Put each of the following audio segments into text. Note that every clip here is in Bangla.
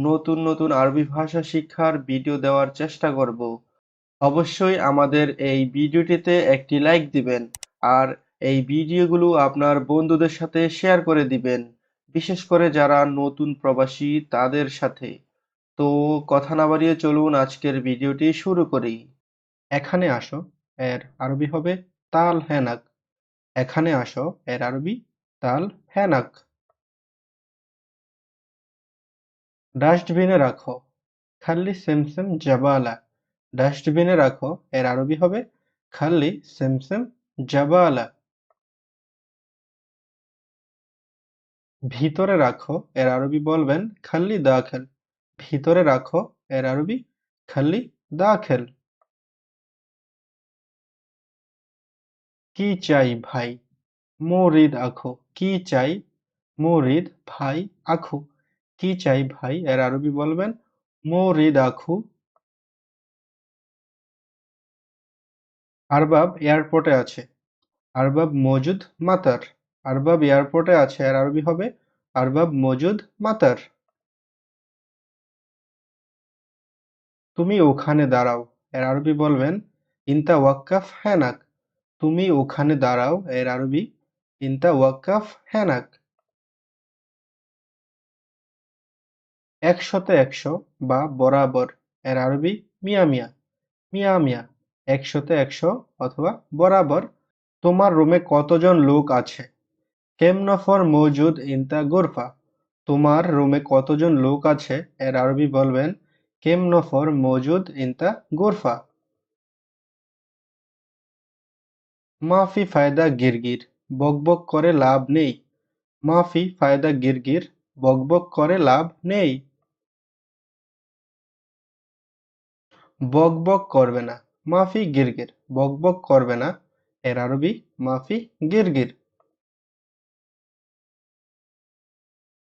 নতুন নতুন আরবি ভাষা শিক্ষার ভিডিও দেওয়ার চেষ্টা করব। অবশ্যই আমাদের এই ভিডিওটিতে একটি লাইক দিবেন আর এই ভিডিওগুলো আপনার বন্ধুদের সাথে শেয়ার করে দিবেন, বিশেষ করে যারা নতুন প্রবাসী তাদের সাথে। তো কথা না বাড়িয়ে চলুন আজকের ভিডিওটি শুরু করি। এখানে আসো, এর আরবি হবে তাল হ্যানাক এখানে আসো, এর আরবি তাল হেনাক। ডাস্টবিনে রাখো। খাল্লি সেমসেম জাবালা। ডাস্টবিনে রাখো, এর আরবি হবে খাল্লি সেমসেম জাবালা। ভিতরে রাখো, এর আরবি বলবেন খাল্লি দাখেল। ভিতরে রাখো, এর আরবি খাল্লি দাখেল। কি চাই ভাই? মুরিদ আখো। কি চাই? মুরিদ ভাই আখু। কি চাই ভাই? এর আরবি বলবেন মুরিদ আখু আরবাব এয়ারপোর্টে আছে। আরবাব মজুদ মাতার। আরবাব এয়ারপোর্টে আছে এর আরবি হবে, আরবাব মজুদ মাতার। তুমি ওখানে দাঁড়াও। এর আরবি বলবেন ইনতা ওয়াক্কাফ হ্যানাক। তুমি ওখানে দাঁড়াও। এর আরবি ইনতা ওয়াক্কাফ হ্যানাক। একশতে একশো বা বরাবর এর আরবি মিয়া মিয়া। মিয়া মিয়া, একশতে একশো অথবা বরাবর। তোমার রুমে কতজন লোক আছে? কেম নফর মৌজুদ ইনতা গোরফা। তোমার রুমে কতজন লোক আছে? এর আরবি বলবেন কেম নফর মৌজুদ ইনতা গোরফা। মাফি ফায়দা গিরগির বকবক করে লাভ নেই। মাফি ফায়দা গিরগির বকবক করে লাভ নেই। বকবক করবে না, মাফি গিরগির। বক করবে না, এর আরবি মাফি গিরগির।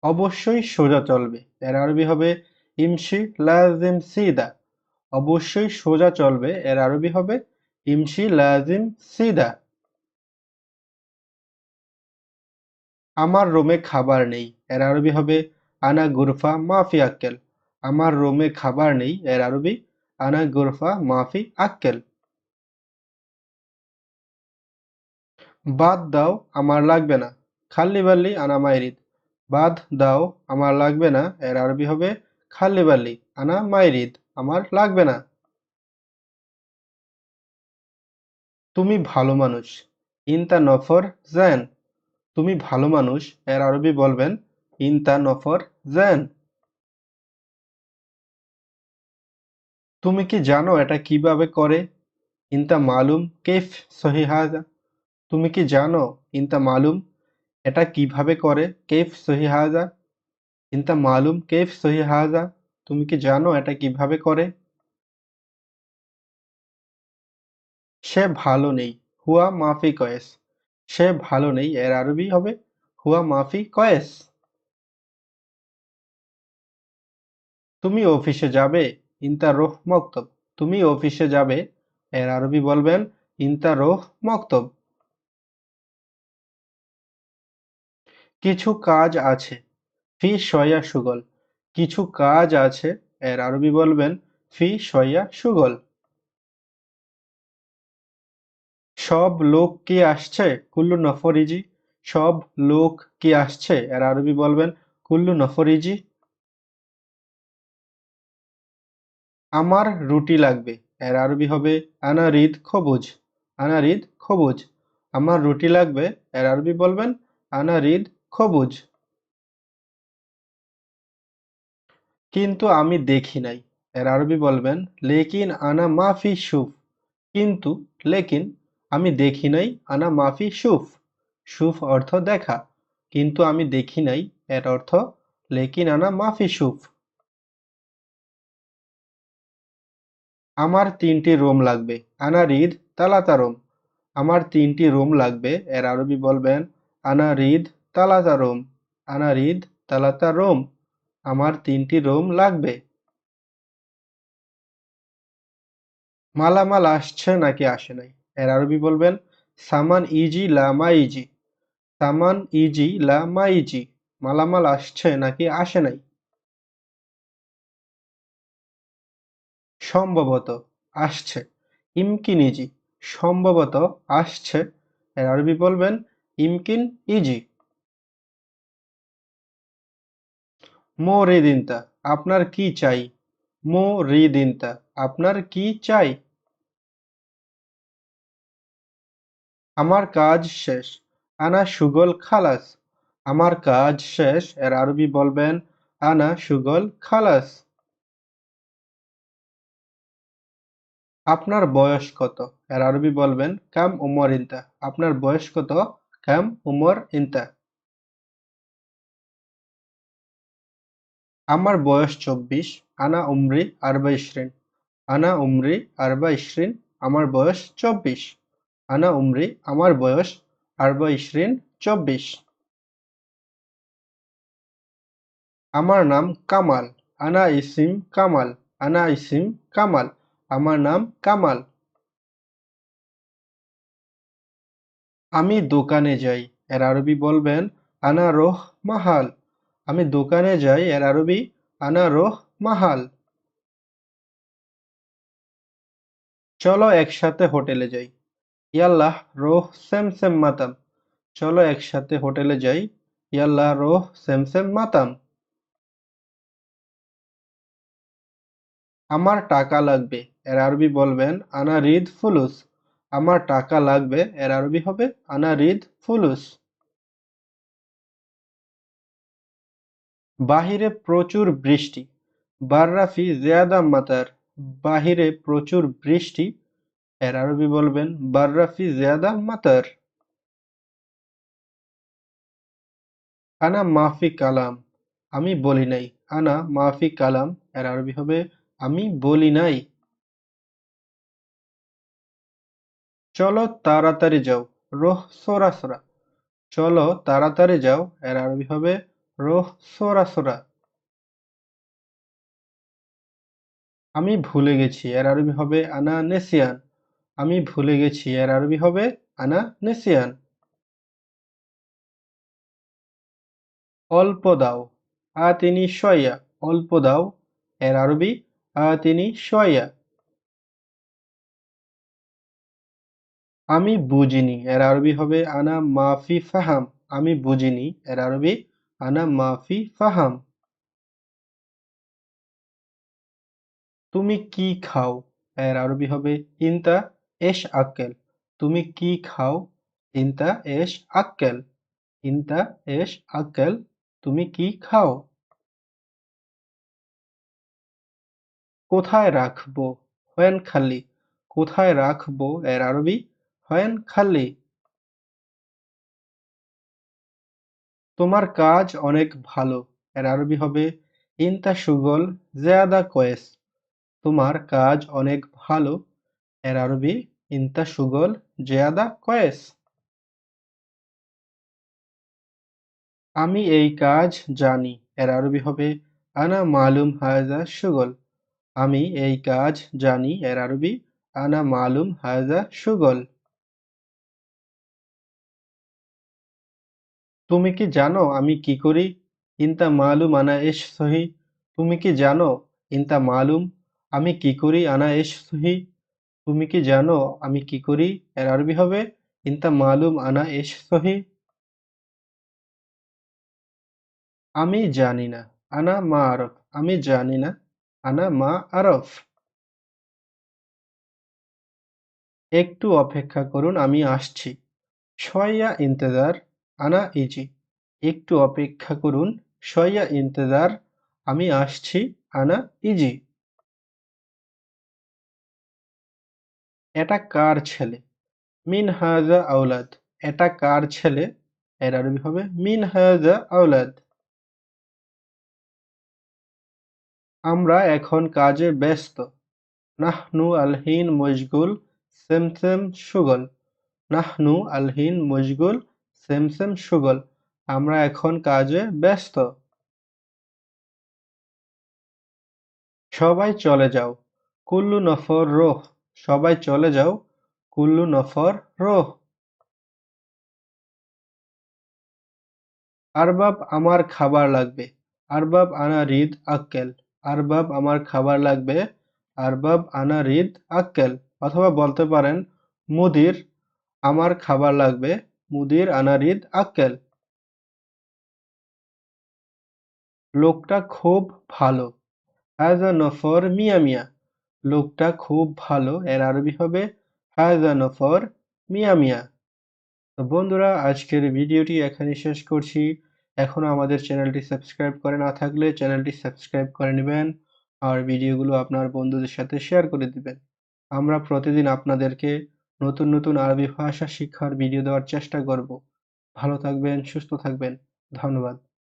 অবশ্যই সোজা চলবে, এর আরবি হবে ইমশি লাজিম সিদা। অবশ্যই সোজা চলবে, এর আরবি হবে ইমশি লাজিম সিদা। আমার রুমে খাবার নেই, এর আরবি হবে আনা গুরফা মাফি আক্কেল। আমার রুমে খাবার নেই, এর আরবি আনা গুরফা মাফি আক্কেল। বাদ দাও, আমার লাগবে না। খাল্লি বাল্লি আনা মাইরিদ। বাদ দাও, আমার লাগবে না। এর আরবি হবে, খাল্লি বাল্লি আনা মাইরিদ, আমার লাগবে না। তুমি ভালো মানুষ। ইনতা নফর জেন তুমি ভালো মানুষ, এর আরবি বলবেন, ইনতা নফর জেন তুমি কি জানো এটা কীভাবে করে? ইনতা মালুম কেফ সহিহাজা তুমি কি জানো ইনতা মালুম এটা কীভাবে করে? কেফ সহি হাজা ইনতা মালুম কেফ সহিহাজা তুমি কি জানো এটা কীভাবে করে? সে ভালো নেই। হুয়া মাফি কয়েস। সে ভালো নেই। এর আরবি হবে, হুয়া মাফি কয়েস? তুমি অফিসে যাবে ইনতা রোহ মক্তব। তুমি অফিসে যাবে, এর আরবি বলবেন ইনতা রোহ মক্তব। কিছু কাজ আছে, ফি শয়া সুগল। কিছু কাজ আছে, এর আরবি বলবেন ফি শয়া সুগল। সব লোক কি আসছে? কুল্লু নফরিজি। সব লোক কি আসছে? এর আরবি বলবেন কুল্লু নফরিজি। আমার রুটি লাগবে। এর আরবি হবে আনা রিদ খবুজ। আনারিদ খবুজ। আমার রুটি লাগবে, এর আরবি বলবেন আনা রিদ খবুজ। কিন্তু আমি দেখি নাই। এর আরবি বলবেন লেকিন আনা মাফি সুফ। কিন্তু, লেকিন, আমি দেখি নাই আনা মাফি সুফ। সুফ অর্থ দেখা। কিন্তু আমি দেখি নাই, এর অর্থ লেকিন আনা মাফি সুফ। আমার তিনটি রুম লাগবে। আনা রিদ, তালাতা রুম। আমার তিনটি রুম লাগবে, এর আরবি বলবেন, আনা রিদ, তালাতা রুম। আনা রিদ, তালাতা রুম। আমার তিনটি রুম লাগবে। মালামাল আসছে নাকি আসে নাই? এর আরবি বলবেন, সামান ইজি লা মা ইজি সামান ইজি লা মা ইজি মালামাল আসছে নাকি আসে নাই? সম্ভবত আসছে। ইমকিন ইজি। সম্ভবত আসছে। এর আরবি বলবেন ইমকিন ইজি। মো রিদিনতা আপনার কি চাই? মো রিদিনতা আপনার কি চাই? আমার কাজ শেষ। আনা সুগল খালাস। আমার কাজ শেষ। এর আরবি বলবেন আনা সুগল খালাস। আপনার বয়স কত? এর আরবি বলবেন, কাম উমর ইনতা। আপনার বয়স কত? কাম উমর ইনতা। আমার বয়স চব্বিশ, আনা উমরি আরবা ইশরিন আনা উমরি আরবা ইশরিন আমার বয়স চব্বিশ। আনা উমরি, আমার বয়স আরবা ইশরিন চব্বিশ। আমার নাম কামাল, আনা ইসিম কামাল, আনা ইসিম কামাল। আমার নাম কামাল। আমি দোকানে যাই, এর আরবি বলবেন আনা রোহ মাহাল। আমি দোকানে যাই, এর আরবি আনা রোহ মাহাল। চলো একসাথে হোটেলে যাই। ইয়াল্লাহ রোহ সেম সেম মাতাম। চলো একসাথে হোটেলে যাই। ইয়াল্লাহ রোহ সেম সেম মাতাম। আমার টাকা লাগবে। এর আরবি বলবেন, আনা রিদ ফুলুস। আমার টাকা লাগবে, এর আরবি হবে, আনা রিদ ফুলুস। বাহিরে প্রচুর বৃষ্টি। বার্রাফি জিয়াদা মাতার বাহিরে প্রচুর বৃষ্টি। এর আরবি বলবেন, বার্রাফি জিয়াদা মাতার আনা মাফি কালাম। আমি বলি নাই। আনা মাফি কালাম। এর আরবি হবে, আমি বলি নাই। চলো তাড়াতাড়ি যাও। রোহ, সোরা সোরা। চলো তাড়াতাড়ি যাও, এর আরবি হবে রোহ, সোরা সোরা। আমি ভুলে গেছি, এর আরবি হবে আনা নেসিয়ান আমি ভুলে গেছি, এর আরবি হবে আনা নেসিয়ান অল্প দাও আ তিনি শয়া অল্প দাও, এর আরবি তিনি শয়া আমি বুঝিনি। এর আরবি হবে, আনা মাফি ফাহাম। আমি বুঝিনি। এর আরবি, আনা মাফি ফাহাম। তুমি কি খাও? এর আরবি হবে, ইনতা এশ আক্কেল। তুমি কি খাও? ইনতা এশ আক্কেল। ইনতা এশ আক্কেল। তুমি কি খাও? কোথায় রাখব? হোয়েন খালি। কোথায় রাখব? এর আরবি হোয়েন খালি। তোমার কাজ অনেক ভালো, এর আরবি হবে ইনতা সুগল জেয়াদা কোয়েস। তোমার কাজ অনেক ভালো, এর আরবি ইনতা সুগল জেয়াদা কোয়েস। আমি এই কাজ জানি, এর আরবি হবে আনা মালুম হায়জা সুগল। আমি এই কাজ জানি, এর আরবি আনা মালুম হায়জা সুগল। তুমি কি জানো আমি কি করি? ইনতা মালুম আনা এশ সহি। তুমি কি জানো? ইনতা মালুম। আমি কি করি আনা এশ সহি? তুমি কি জানো আমি কি করি? এর আরবি হবে, ইনতা মালুম আনা এশ সহি। আমি জানি না। আনা মা আরফ। আমি জানি না। আনা মা আরফ। একটু অপেক্ষা করুন, আমি আসছি। শয়া ইন্তেজার। আনা ইজি একটু অপেক্ষা করুন শয়া ইন্তেজার। আমি আসছি, আনা ইজি এটা কার ছেলে? মিন হাজা আওলাদ। এটা কার ছেলে? এর আরবি হবে মিন হাজা আওলাদ। আমরা এখন কাজে ব্যস্ত। নাহনু আলহিন মশগুল, সেমসেম সুগল। নাহনু আলহিন মশগুল সেমসেম সুগল, আমরা এখন কাজে ব্যস্ত। সবাই চলে যাও, কুল্লু নফর রোহ। সবাই চলে যাও, কুল্লু নফর রোহ। আরবাব আমার খাবার লাগবে, আরবাব আনা রিদ আক্কেল, আরবাব আমার খাবার লাগবে, আরবাব আনা রিদ আক্কেল। অথবা বলতে পারেন, মুদির আমার খাবার লাগবে মুদির আনা রিদ আক্কেল। লোকটা খুব ভালো। হাজা নফর মিয়া মিয়া। লোকটা খুব ভালো, এর আরবি হবে হাজা নফর মিয়া মিয়া। তো বন্ধুরা, আজকের ভিডিওটি এখানে শেষ করছি। এখনও আমাদের চ্যানেলটি সাবস্ক্রাইব করে না থাকলে চ্যানেলটি সাবস্ক্রাইব করে নেবেন আর ভিডিওগুলো আপনার বন্ধুদের সাথে শেয়ার করে দিবেন। আমরা প্রতিদিন আপনাদেরকে নতুন নতুন আরবি ভাষা শিক্ষার ভিডিও দেওয়ার চেষ্টা করব। ভালো থাকবেন সুস্থ থাকবেন। ধন্যবাদ।